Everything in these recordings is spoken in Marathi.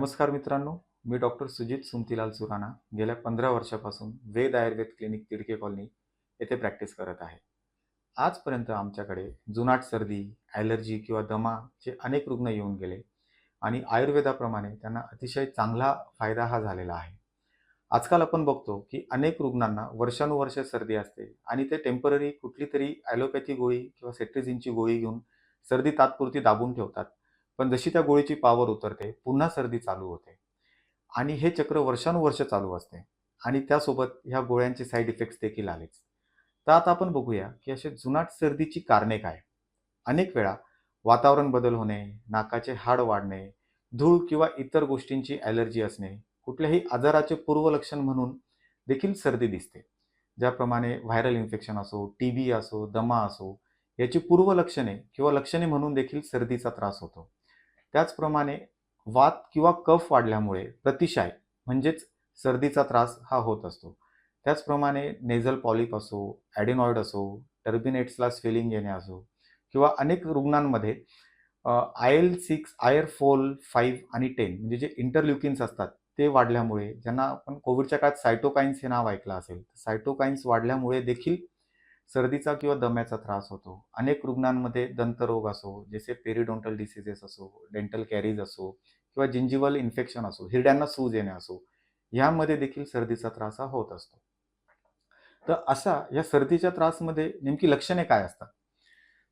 नमस्कार मित्रांनो मी डॉक्टर सुजित सुमतीलाल सुराणा. गेल्या पंधरा वर्षापासून वेद आयुर्वेद क्लिनिक तिडके कॉलनी येथे प्रॅक्टिस करत आहे. आजपर्यंत आमच्याकडे जुनाट सर्दी ॲलर्जी किंवा दमाचे अनेक रुग्ण येऊन गेले आणि आयुर्वेदाप्रमाणे त्यांना अतिशय चांगला फायदा हा झालेला आहे. आजकाल आपण बघतो की अनेक रुग्णांना वर्षानुवर्ष सर्दी असते आणि ते टेंपररी कुठली तरी ॲलोपॅथी गोळी किंवा सेट्रिझिनची गोळी घेऊन सर्दी तात्पुरती दाबून ठेवतात. पण जशी त्या गोळीची पावर उतरते पुन्हा सर्दी चालू होते. आणि हे चक्र वर्षानुवर्ष चालू असते. आणि त्यासोबत ह्या गोळ्यांचे साईड इफेक्ट्स देखील आलेच. तर आता आपण बघूया की असे जुनाट सर्दीची कारणे काय? अनेक वेळा वातावरण बदल होणे नाकाचे हाड वाढणे धूळ किंवा इतर गोष्टींची ॲलर्जी असणे कुठल्याही आजाराचे पूर्वलक्षण म्हणून देखील सर्दी दिसते. ज्याप्रमाणे व्हायरल इन्फेक्शन असो टी बी असो दमा असो याची पूर्वलक्षणे किंवा लक्षणे म्हणून देखील सर्दीचा त्रास होतो. त्याचप्रमाणे वात किंवा कफ वाढल्यामुळे प्रतिशाय म्हणजेच सर्दीचा त्रास हा होत असतो. त्याचप्रमाणे नेझल पॉलिप असो ॲडेनॉइड असो टर्बिनेट्सला स्वेलिंग येणे असो किंवा अनेक रुग्णांमध्ये आय एल सिक्स आयर फोल फाईव्ह आणि टेन म्हणजे जे इंटरल्युकिन्स असतात ते वाढल्यामुळे ज्यांना आपण कोविडच्या काळात सायटोकाईन्स हे नाव ऐकलं असेल सायटोकाईन्स वाढल्यामुळे देखील सर्दीचा किंवा दम्याचा त्रास होतो. अनेक रुग्णांमध्ये दंतरोग असो जसे पेरिडोंटल डिसिजेस असो डेंटल कॅरीज असो किंवा जिंजिवल इन्फेक्शन असो हिरड्यांना सूज येणे असो यामध्ये देखील सर्दीचा त्रास हा होत असतो. तर अशा या सर्दीच्या त्रासमध्ये नेमकी लक्षणे काय असतात?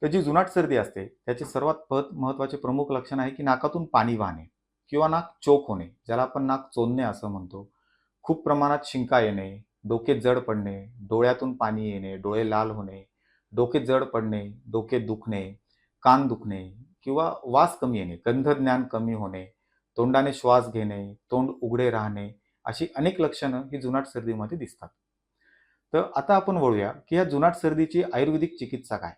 तर जी जुनाट सर्दी असते त्याचे सर्वात पद महत्त्वाचे प्रमुख लक्षण आहे की नाकातून पाणी वाहणे किंवा नाक चोक होणे ज्याला आपण नाक चोंदणे असं म्हणतो. खूप प्रमाणात शिंका येणे डोके जड पडणे डोळ्यातून पाणी येणे डोळे लाल होणे डोके जड पडणे डोके दुखणे कान दुखणे किंवा वास कमी येणे गंधज्ञान कमी होणे तोंडाने श्वास घेणे तोंड उघडे राहणे अशी अनेक लक्षणं ही जुनाट सर्दीमध्ये दिसतात. तर आता आपण वळूया की या जुनाट सर्दीची आयुर्वेदिक चिकित्सा काय?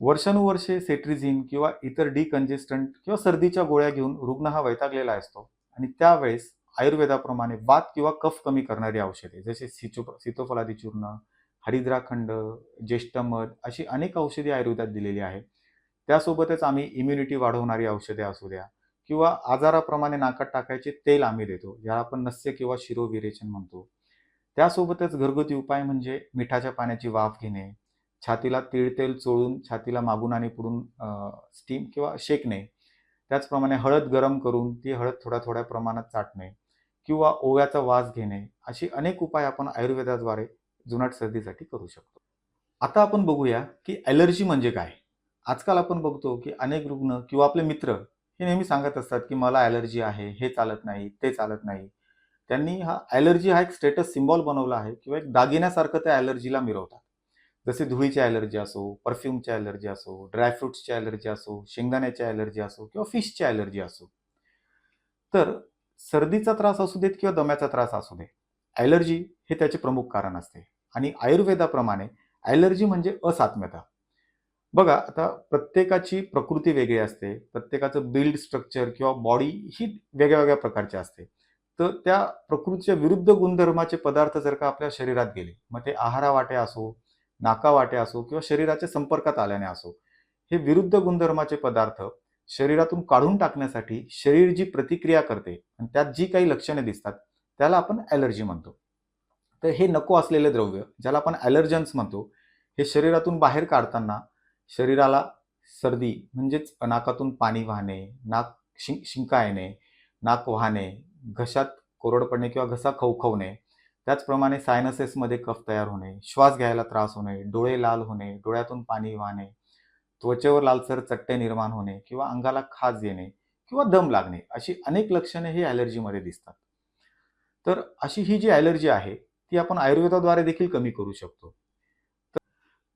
वर्षानुवर्षे सेट्रिझिन किंवा इतर डिकंजेस्टंट किंवा सर्दीच्या गोळ्या घेऊन रुग्ण हा वैतागलेला असतो आणि त्यावेळेस आयुर्वेदाप्रमाणे वात किंवा कफ कमी करणारी औषधे जसे सिचो सीतोफलादी चूर्ण हरिद्राखंड ज्येष्ठमध अशी अनेक औषधे आयुर्वेदात दिलेली आहेत. त्यासोबतच आम्ही इम्युनिटी वाढवणारी औषधे असू द्या किंवा आजाराप्रमाणे नाकात टाकायचे तेल आम्ही देतो ज्याला आपण नस्य किंवा शिरोविरेचन म्हणतो. त्यासोबतच घरगुती उपाय म्हणजे मिठाच्या पाण्याची वाफ घेणे छातीला तिळतेल चोळून छातीला मागून आणि पुढून स्टीम किंवा शेकणे त्याचप्रमाणे हळद गरम करून ती हळद थोड्या थोड्या प्रमाणात चाटणे. किंवा ओव्याचा वास घेणे अशी अनेक उपाय आपण आयुर्वेदाद्वारे जुनाट सर्दीसाठी करू शकतो. आता आपण बघूया की ॲलर्जी म्हणजे काय? आजकाल आपण बघतो की अनेक रुग्ण किंवा आपले मित्र हे नेहमी सांगत असतात की मला ॲलर्जी आहे हे चालत नाही ते चालत नाही. त्यांनी हा ॲलर्जी हा एक स्टेटस सिम्बॉल बनवला आहे किंवा एक दागिन्यासारखं त्या ॲलर्जीला मिरवतात. जसे धुळीची ॲलर्जी असो परफ्यूमची ॲलर्जी असो ड्रायफ्रुट्सची ॲलर्जी असो शेंगदाण्याची ॲलर्जी असो किंवा फिशची ॲलर्जी असो. तर सर्दीचा त्रास असू देत किंवा दम्याचा त्रास असू दे ॲलर्जी हे त्याचे प्रमुख कारण असते. आणि आयुर्वेदाप्रमाणे ॲलर्जी म्हणजे असात्म्यता. बघा आता प्रत्येकाची प्रकृती वेगळी असते प्रत्येकाचं बिल्ड स्ट्रक्चर किंवा बॉडी ही वेगळ्या वेगळ्या प्रकारची असते. तर त्या प्रकृतीच्या विरुद्ध गुणधर्माचे पदार्थ जर का आपल्या शरीरात गेले मग ते आहारा वाटे असो नाका वाटे असो किंवा शरीराच्या संपर्कात आल्याने असो हे विरुद्ध गुणधर्माचे पदार्थ शरीरातून काढून टाकण्यासाठी शरीर जी प्रतिक्रिया करते आणि त्यात जी काही लक्षणे दिसतात त्याला आपण ॲलर्जी म्हणतो. तर हे नको असलेले द्रव्य ज्याला आपण ॲलर्जन्स म्हणतो हे शरीरातून बाहेर काढताना शरीराला सर्दी म्हणजेच नाकातून पाणी वाहणे नाक शिं शिंका येणे नाक वाहणे घशात कोरड पडणे किंवा घसा खवखवणे त्याचप्रमाणे सायनसेसमध्ये कफ तयार होणे श्वास घ्यायला त्रास होणे डोळे लाल होणे डोळ्यातून पाणी वाहणे त्वचेवर लालसर चट्टे निर्माण होणे किंवा अंगाला खाज येणे किंवा दम लागणे अशी अनेक लक्षणे ही ॲलर्जीमध्ये दिसतात. तर अशी ही जी ॲलर्जी आहे ती आपण आयुर्वेदाद्वारे देखील कमी करू शकतो.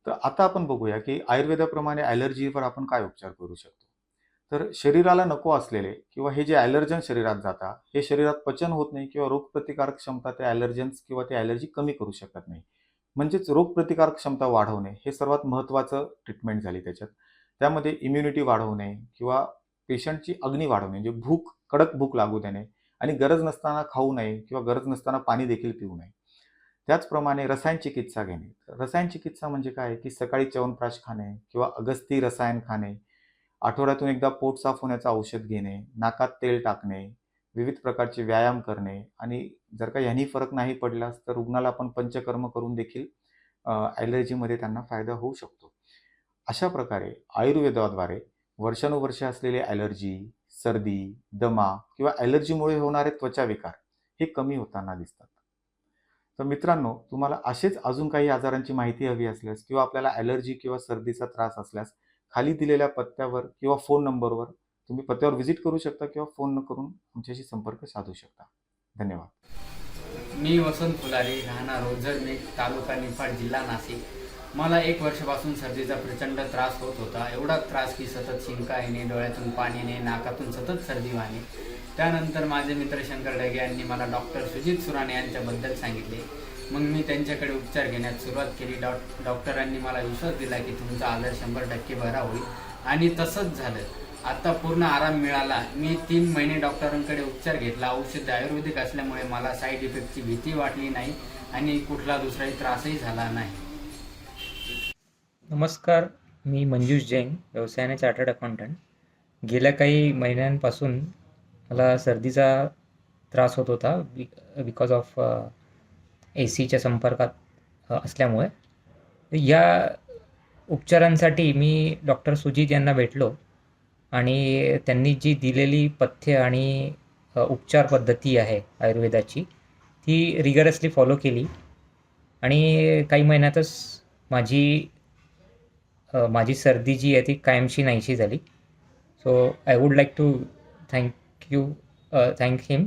तर आता आपण बघूया की आयुर्वेदाप्रमाणे ॲलर्जीवर आपण काय उपचार करू शकतो. तर शरीराला नको असलेले किंवा हे जे ॲलर्जन शरीरात जातात हे शरीरात पचन होत नाही किंवा रोगप्रतिकारक क्षमता ते ॲलर्जन्स किंवा ते ॲलर्जी कमी करू शकत नाही. म्हणजेच रोगप्रतिकार क्षमता वाढवणे हे सर्वात महत्त्वाचं ट्रीटमेंट झाली त्याच्यात. त्यामध्ये इम्युनिटी वाढवणे किंवा पेशंटची अग्नी वाढवणे म्हणजे भूक कडक भूक लागू देणे आणि गरज नसताना खाऊ नये किंवा गरज नसताना पाणी देखील पिऊ नये. त्याचप्रमाणे रसायन चिकित्सा घेणे. रसायन चिकित्सा म्हणजे काय? की सकाळी च्यवनप्राश खाणे किंवा अगस्ती रसायन खाणे आठवड्यातून एकदा पोट साफ होण्याचं औषध घेणे नाकात तेल टाकणे विविध प्रकारचे व्यायाम करणे आणि जर का यांनी फरक नाही पडलास तर रुग्णाला आपण पंचकर्म करून देखील ॲलर्जीमध्ये त्यांना फायदा होऊ शकतो. अशा प्रकारे आयुर्वेदाद्वारे वर्षानुवर्षे असलेले ॲलर्जी सर्दी दमा किंवा ॲलर्जीमुळे होणारे त्वचा विकार हे कमी होताना दिसतात. तर मित्रांनो तुम्हाला असेच अजून काही आजारांची माहिती हवी असल्यास किंवा आपल्याला ॲलर्जी किंवा सर्दीचा त्रास असल्यास खाली दिलेल्या पत्त्यावर किंवा फोन नंबरवर तुम्ही पत्त्यावर व्हिजिट करू शकता किंवा फोन करून आमच्याशी संपर्क साधू शकता. धन्यवाद. मी वसंत फुलारी राहणार ओझरमेघ तालुका निफाड जिल्हा नाशिक. मला एक वर्षापासून सर्दीचा प्रचंड त्रास होत होता. एवढा त्रास की सतत शिंका येणे डोळ्यातून पाणी येणे नाकातून सतत सर्दी वाहणे. त्यानंतर माझे मित्र शंकर डगे यांनी मला डॉक्टर सुजित सुराणे यांच्याबद्दल सांगितले. मग मी त्यांच्याकडे उपचार घेण्यास सुरुवात केली. डॉ डॉक्टरांनी मला विश्वास दिला की तुमचा आजार शंभर टक्के बरा होईल. आणि तसंच झालं. आता पूर्ण आराम मिळाला. मी तीन महिने डॉक्टरांकडे उपचार घेतला. औषध आयुर्वेदिक असल्यामुळे मला साईड इफेक्टची भीती वाटली नाही आणि कुठला दुसराही त्रासही झाला नाही. नमस्कार. मी मंजूष जैन व्यवसायाने चार्टर्ड अकाउंटंट गेल्या काही महिन्यांपासून मला सर्दीचा त्रास होत होता बि बिकॉज ऑफ ए सीच्या संपर्कात असल्यामुळे. या उपचारांसाठी मी डॉक्टर सुजित यांना भेटलो. आणि त्यांनी जी दिलेली पथ्य आणि उपचार पद्धती आहे आयुर्वेदाची ती रिगरसली फॉलो केली. आणि काही महिन्यातच माझी माझी सर्दी जी आहे ती कायमशी नाहीशी झाली. So I would like to thank you thank him